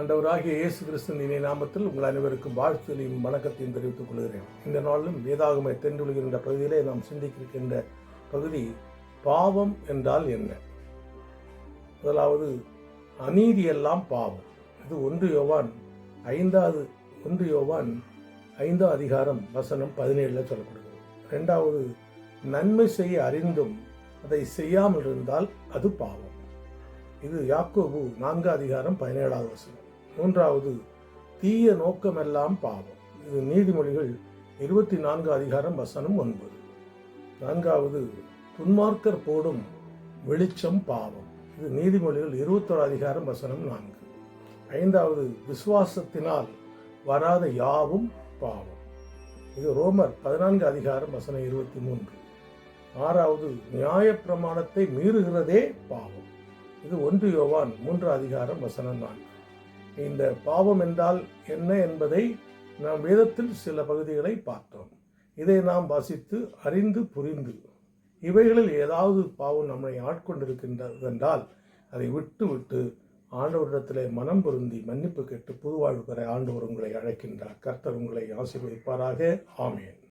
ஆண்டவராகிய இயேசு கிறிஸ்துவின் இணைய நாமத்தில் உங்கள் அனைவருக்கும் வாழ்த்துலையும் வணக்கத்தையும் தெரிவித்துக் கொள்கிறேன். இந்த நாளிலும் வேதாகம தென்றுழுகின்ற பகுதியிலே நாம் சிந்திக்கின்ற பகுதி பாவம் என்றால் என்ன? முதலாவது அநீதி எல்லாம் பாவம். இது ஒன்று யோவான் ஐந்தாவது ஒன்று யோவான் ஐந்தாம் அதிகாரம் வசனம் பதினேழில் சொல்லப்படுகிறது. ரெண்டாவது நன்மை செய்ய அறிந்தும் அதை செய்யாமல் இருந்தால் அது பாவம். இது யாக்கோபு நான்கு அதிகாரம் பதினேழாவது வசனம். மூன்றாவது தீய நோக்கமெல்லாம் பாவம். இது நீதிமொழிகள் இருபத்தி நான்கு அதிகாரம் வசனம் ஒன்பது. நான்காவது துன்மார்க்கர் போடும் வெளிச்சம் பாவம். இது நீதிமொழிகள் இருபத்தோரு அதிகாரம் வசனம் நான்கு. ஐந்தாவது விசுவாசத்தினால் வராத யாவும் பாவம். இது ரோமர் பதினான்கு அதிகாரம் வசனம் இருபத்தி மூன்று. ஆறாவது நியாயப்பிரமாணத்தை மீறுகிறதே பாவம். இது ஒன்று யோவான் மூன்று அதிகாரம் வசனம் நான்கு. இந்த பாவம் என்றால் என்ன என்பதை நாம் வேதத்தில் சில பகுதிகளை பார்த்தோம். இதை நாம் வாசித்து அறிந்து புரிந்து இவைகளில் ஏதாவது பாவம் நம்மை ஆட்கொண்டிருக்கின்றது என்றால் அதை விட்டு விட்டு ஆண்டவரிடத்திலே மனம் பொருந்தி மன்னிப்பு கேட்டு புதுவாழ்வு பெற ஆண்டவர் உங்களை அழைக்கின்றார். கர்த்தர் உங்களை ஆசீர்வதிப்பாராக. ஆமேன்.